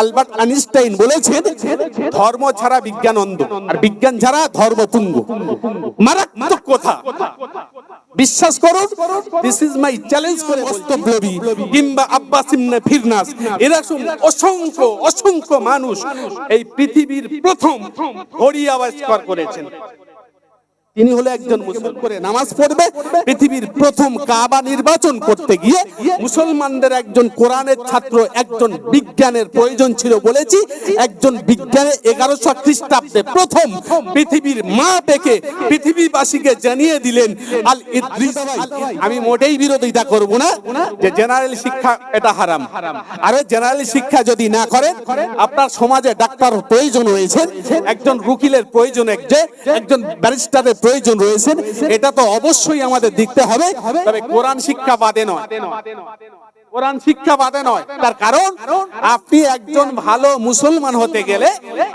Albert Einstein বলেছেন, ধর্ম ছাড়া বিজ্ঞান অন্ধ, আর বিজ্ঞান ছাড়া ধর্ম পুঙ্গ। মারাত্মক কথা। বিশ্বাস দিস ইজ মাই চ্যালেঞ্জ কিংবা আব্বাস ফিরনাস। এরকম অসংখ্য অসংখ্য মানুষ এই পৃথিবীর প্রথম হরি আবিষ্কার করেছেন। তিনি হলো একজন মুসলমান। করে নামাজ পড়বে, পৃথিবীর প্রথম কাবা নির্বাচন করতে গিয়ে মুসলমানদের একজন কোরআনের ছাত্র, একজন বিজ্ঞানের প্রয়োজন ছিল বলেছি, একজন বিজ্ঞানে এগারোশো খ্রিস্টাব্দে প্রথম পৃথিবীর মা ডেকে পৃথিবীবাসীকে জানিয়ে দিলেন, আল ইদ্রিস, আমি মোটেই বিরোধিতা করব না যে জেনারেল শিক্ষা এটা হারাম। আরে জেনারেল শিক্ষা যদি না করেন, আপনার সমাজে ডাক্তার প্রয়োজন হয়েছে একজন উকিলের প্রয়োজন একজন ব্যারিস্টারের প্রয়োজন রয়েছে, এটা তো অবশ্যই আমাদের দেখতে হবে। তবে কোরআন শিক্ষা বাদে নয়। কোরআন শিক্ষা বাদে নয়। তার কারণ, আপনি একজন ভালো মুসলমান হতে গেলে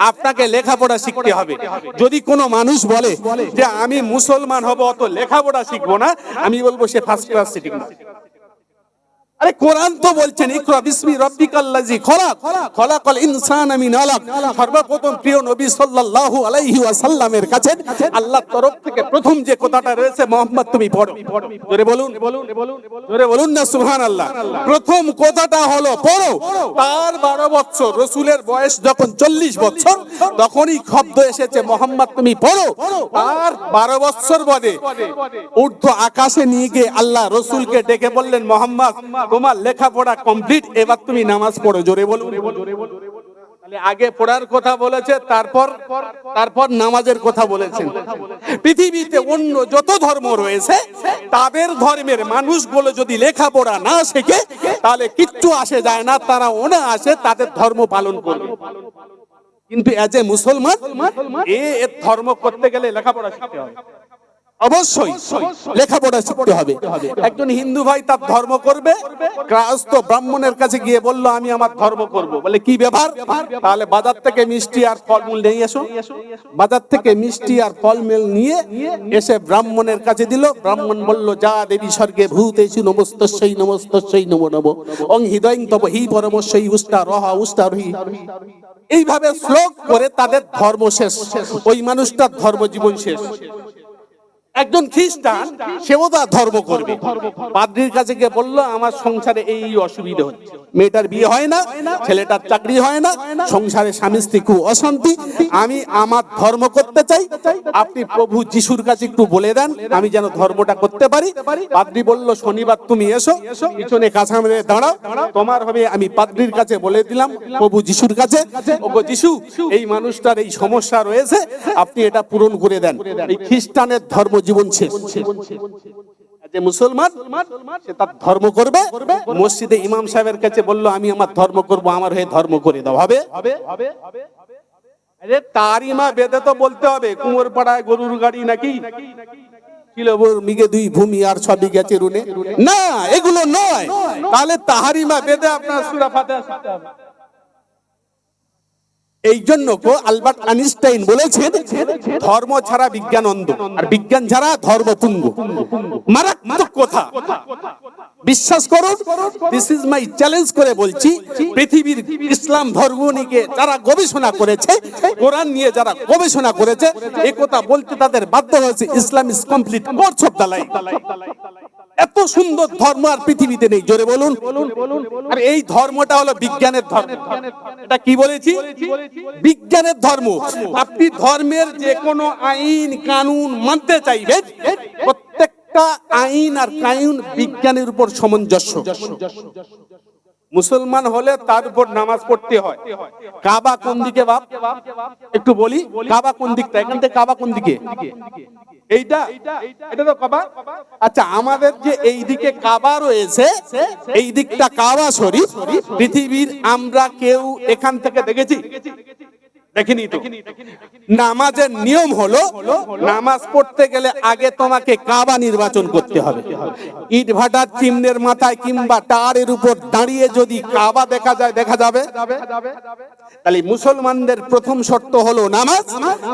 আপনাকে লেখাপড়া শিখতে হবে। যদি কোনো মানুষ বলে যে, আমি মুসলমান হব, অত লেখাপড়া শিখব না, আমি বলব সে ফার্স্ট ক্লাস সিটিং আরে কোরআন তো বলছেন, ইকরা বিসমি খলাক। খলাকাল মিন আলাক। সর্বপ্রথম প্রিয় নবী সাল্লাল্লাহু আলাইহি ওয়াসাল্লামের কাছে তরফ থেকে প্রথম যে কথাটা রয়েছে, মোহাম্মদ, তুমি পড়ো। জোরে বলুন জোরে বলুন না, সুবহানাল্লাহ। প্রথম কথাটা হলো, পড়ো। তার 12 বছর রাসূলের বয়স যখন 40 বছর তখনই শব্দ এসেছে, মোহাম্মদ, তুমি পড়ো। আর 12 বছর বাদে ঊর্ধ্ব আকাশে নিয়ে গিয়ে আল্লাহ রসুলকে ডেকে বললেন, মোহাম্মদ তোমার লেখাপড়া কমপ্লিট এবার তুমি নামাজ পড়ো, জোরে তাহলে আগে পড়ার কথা বলেছে, তারপর তারপর নামাজের কথা বলেছেন। পৃথিবীতে অন্য যত ধর্ম রয়েছে, তাদের ধর্মের মানুষগুলো যদি লেখাপড়া না শেখে, তাহলে কিচ্ছু আসে যায় না, তারা ওনা আসে তাদের ধর্ম পালন করবে। কিন্তু এজ এ মুসলমান, এ ধর্ম করতে গেলে লেখাপড়া শিখতে হবে। অবশ্যই লেখাপড়া শিখতে হবে। একজন হিন্দু ভাই তার ধর্ম করবে কাস্ত ব্রাহ্মণের কাছে গিয়ে বলল, আমি আমার ধর্ম করব। বলে কি ব্যাপার? তাহলে বাজার থেকে মিষ্টি আর ফলমূল নিয়ে এসো। বাজার থেকে মিষ্টি আর ফলমূল নিয়ে এসে ব্রাহ্মণের কাছে দিল। ব্রাহ্মণ বলল, যা দেবী স্বর্গে ভূত এসি নমস্ত সেই নমস্ত সেই নম নম। অং হৃদয়ং তব হি পরমস্যই উষ্টা রহা উষ্টা রহি। এইভাবে শ্লোক করে তাদের ধর্ম শেষ। ওই মানুষটার ধর্ম জীবন শেষ। একজন খ্রিস্টান সেও তার ধর্ম করবে। পাদ্রির কাছে গিয়ে বলল, আমার সংসারে এই অসুবিধা হচ্ছে। মেয়েটার বিয়ে হয় না, ছেলেটার চাকরি হয় না, সংসারে স্বামী স্ত্রী খুব অশান্তি। আমি আমার ধর্ম করতে চাই। আপনি প্রভু যিশুর কাছে একটু বলে দেন, আমি যেন ধর্মটা করতে পারি। পাদ্রি বলল, শনিবার তুমি এসো, পিছনে কাছা মেরে দাঁড়াও। তোমার হবে, আমি পাদ্রির কাছে বলে দিলাম, প্রভু যিশুর কাছে। ওগো যিশু, এই মানুষটার এই সমস্যা রয়েছে, আপনি এটা পূরণ করে দেন। এই খ্রিস্টানের ধর্ম জীবন শেষ যে মুসলমান, সে তার ধর্ম করবে। মসজিদে ইমাম সাহেবের কাছে বলল, আমি আমার ধর্ম করব, আমার হয়ে ধর্ম করে দাও। হবে আরে তারিমা বেদে তো বলতে হবে কুমোর পাড়ায় গরুর গাড়ি নাকি? মিগে দুই ভূমি আর ছ বিঘা চেরুনে। না, এগুলো নয়। তাহলে তাহারিমা বেদে আপনার সুরা ফাতিহা হবে। এই জন্য আলবার্ট আইনস্টাইন বলেছেন, ধর্ম ছাড়া বিজ্ঞান অন্ধ। আর বিজ্ঞান ছাড়া ধর্ম পুঙ্গ মারাত্মক কথা। বিশ্বাস করুন দিস ইজ মাই চ্যালেঞ্জ করে বলছি, পৃথিবীর ইসলাম ধর্ম নিয়ে যারা গবেষণা করেছে, কোরআন নিয়ে যারা গবেষণা করেছে এ কথা বলতে তাদের বাধ্য হয়েছে, Islam is complete course of the life এত সুন্দর ধর্ম আর পৃথিবীতে নেই। জোরে বলুন। আর এই ধর্মটা হলো বিজ্ঞানের ধর্ম। এটা কি বলেছি? বিজ্ঞানের ধর্ম। আপনি ধর্মের যে কোনো আইন, কানুন মানতে চাইবেন প্রত্যেকটা আইন আর কানুন বিজ্ঞানের উপর সামঞ্জস্য। মুসলমান হলে তার উপর নামাজ পড়তে হয়। কাবা কোন দিকে বাপ? একটু বলি, কাবা কোন দিকটা? এখান থেকে কাবা কোন দিকে? আচ্ছা আমাদের যে কাবা রয়েছে এই দিকটা পৃথিবীর আমরা কেউ এখান থেকে দেখেছি? দেখিনি তো। নামাজের নিয়ম হলো, নামাজ পড়তে গেলে আগে তোমাকে কাবা নির্বাচন করতে হবে। ইট ভাটার চিমনের মাথায় কিংবা তারের উপর দাঁড়িয়ে যদি কাবা দেখা যায়, দেখা যাবে? তাহলে মুসলমানদের প্রথম শর্ত হলো নামাজ,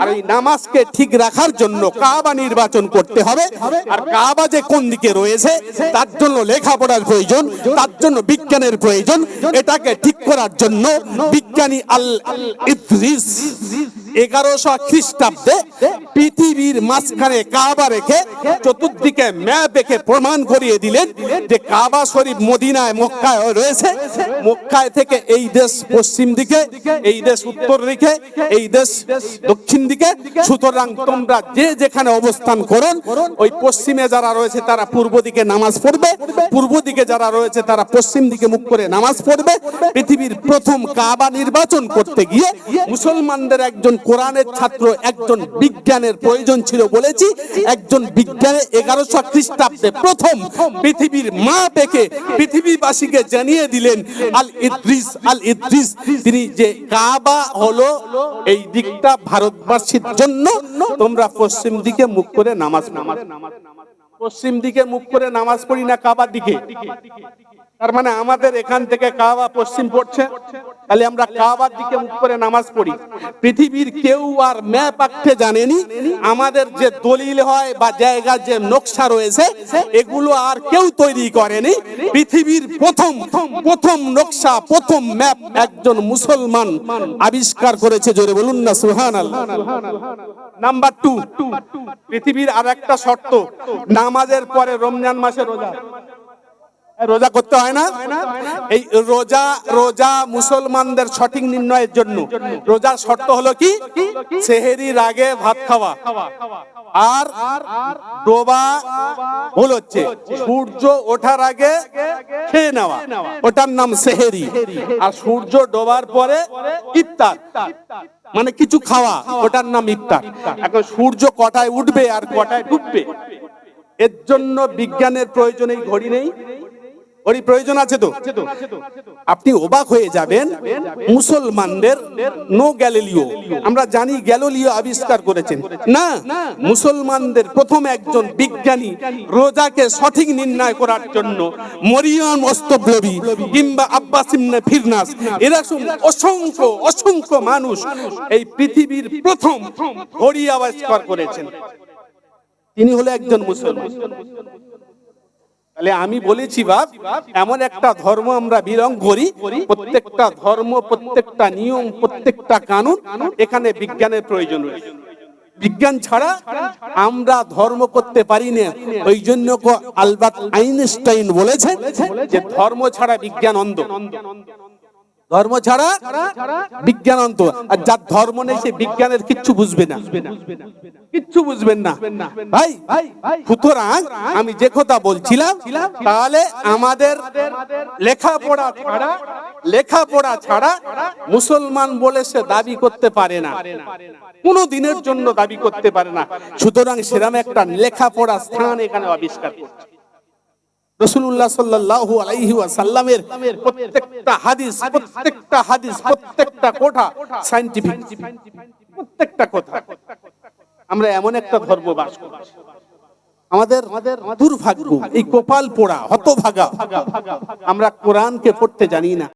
আর এই নামাজকে ঠিক রাখার জন্য কাবা নির্বাচন করতে হবে। আর কাবা যে কোন দিকে রয়েছে, তার জন্য লেখাপড়ার প্রয়োজন, তার জন্য বিজ্ঞানের প্রয়োজন। এটাকে ঠিক করার জন্য বিজ্ঞানী আল ইদ্রিস এগারোশো খ্রিস্টাব্দে পৃথিবীর মাঝখানে কাবা রেখে চতুর্দিকে ম্যাপ এঁকে প্রমাণ করিয়ে দিলেন যে কাবা শরীফ মদিনায় মক্কায় রয়েছে। মক্কায় থেকে এই দেশ পশ্চিম দিকে এই দেশ উত্তর দিকে, এই দেশ দক্ষিণ দিকে। সুতরাং তোমরা যে যেখানে অবস্থান করুন, ওই পশ্চিমে যারা রয়েছে তারা পূর্ব দিকে নামাজ পড়বে, পূর্ব দিকে যারা রয়েছে তারা পশ্চিম দিকে মুখ করে নামাজ পড়বে। পৃথিবীর প্রথম কাবা নির্বাচন করতে গিয়ে মুসলমানদের একজন কোরআনের ছাত্র, একজন বিজ্ঞানের প্রয়োজন ছিল বলেছি, একজন বিজ্ঞানে এগারোশো খ্রিস্টাব্দে প্রথম পৃথিবীর মা পেকে পৃথিবীবাসীকে জানিয়ে দিলেন আল ইদ্রিস আল ইদ্রিস তিনি যে কাবা হলো এই দিকটা ভারতবাসীর জন্য। তোমরা পশ্চিম দিকে মুখ করে নামাজ নামাজ নামাজ পশ্চিম দিকে মুখ করে নামাজ পড়ি না, কাবার দিকে? তার মানে আমাদের এখান থেকে কাবা পশ্চিম পড়ছে। তাহলে আমরা কাবার দিকে মুখ করে নামাজ পড়ি। পৃথিবীর কেউ আর ম্যাপ আঁকতে জানেনি। আমাদের যে দলিল হয় বা জায়গার যে নকশা রয়েছে, এগুলো আর কেউ তৈরি করেনি। পৃথিবীর প্রথম প্রথম নকশা, প্রথম ম্যাপ একজন মুসলমান আবিষ্কার করেছে। জোরে বলুন না সুহান নাম্বার টু, পৃথিবীর আর একটা শর্ত, নামাজের পরে রমজান মাসে রোজা। রোজা করতে হয় না? এই রোজা রোজা মুসলমানদের সঠিক নির্ণয়ের জন্য। রোজার শর্ত হলো কি? সেহেরির আগে ভাত খাওয়া। আর ডোবা ভুল হচ্ছে। সূর্য ওঠার আগে খেয়ে নেওয়া। ওটার নাম সেহেরি। আর সূর্য ডোবার পরে ইফতার। মানে কিছু খাওয়া। ওটার নাম ইফতার। এখন সূর্য কটায় উঠবে আর কটায় ডুববে? এর জন্য বিজ্ঞানের প্রয়োজন ঘড়ি নেই। ঘড়ি প্রয়োজন আছে তো? আপনি অবাক হয়ে যাবেন মুসলমানদের নো গ্যালিলিও আমরা জানি গ্যালিলিও আবিষ্কার করেছেন। না মুসলমানদের প্রথম একজন বিজ্ঞানী রোজাকে সঠিক নির্ণয় করার জন্য মরিয়াম অস্তবলবী কিংবা আব্বাস ইবনে ফিরনাস। এরকম অসংখ্য অসংখ্য মানুষ এই পৃথিবীর প্রথম ঘড়ি আবিষ্কার করেছেন। তিনি হলো একজন মুসলমান। তাহলে আমি বলেছি, বাপ, এমন একটা ধর্ম আমরা বিরং করি, প্রত্যেকটা ধর্ম, প্রত্যেকটা নিয়ম, প্রত্যেকটা কানুন এখানে বিজ্ঞানের প্রয়োজন রয়েছে। বিজ্ঞান ছাড়া আমরা ধর্ম করতে পারি না। ওই জন্য আলবার্ট আইনস্টাইন বলেছেন যে ধর্ম ছাড়া বিজ্ঞান অন্ধ। ধর্ম ছাড়া বিজ্ঞান অন্ত আর যার ধর্ম নেই, সে বিজ্ঞানের কিচ্ছু বুঝবে না। কিচ্ছু বুঝবেন না। ভাই, সুতরাং আমি যে কথা বলছিলাম, তাহলে আমাদের লেখাপড়া ছাড়া লেখাপড়া ছাড়া মুসলমান বলে সে দাবি করতে পারে না। কোনো দিনের জন্য দাবি করতে পারে না। সুতরাং সেরাম একটা লেখাপড়া স্থান এখানে আবিষ্কার করছে। রসুল্লাহ সাল্লাল্লাহু আলাইহি ওয়াসাল্লামের প্রত্যেকটা হাদিস প্রত্যেকটা হাদিস, প্রত্যেকটা কোঠা সাইন্টিফিক প্রত্যেকটা কথা আমরা এমন একটা ধর্ম বাস আমাদের আমাদের দুর্ভাগ্য, এই কপাল পোড়া হতভাগা। আমরা কোরআনকে পড়তে জানি না।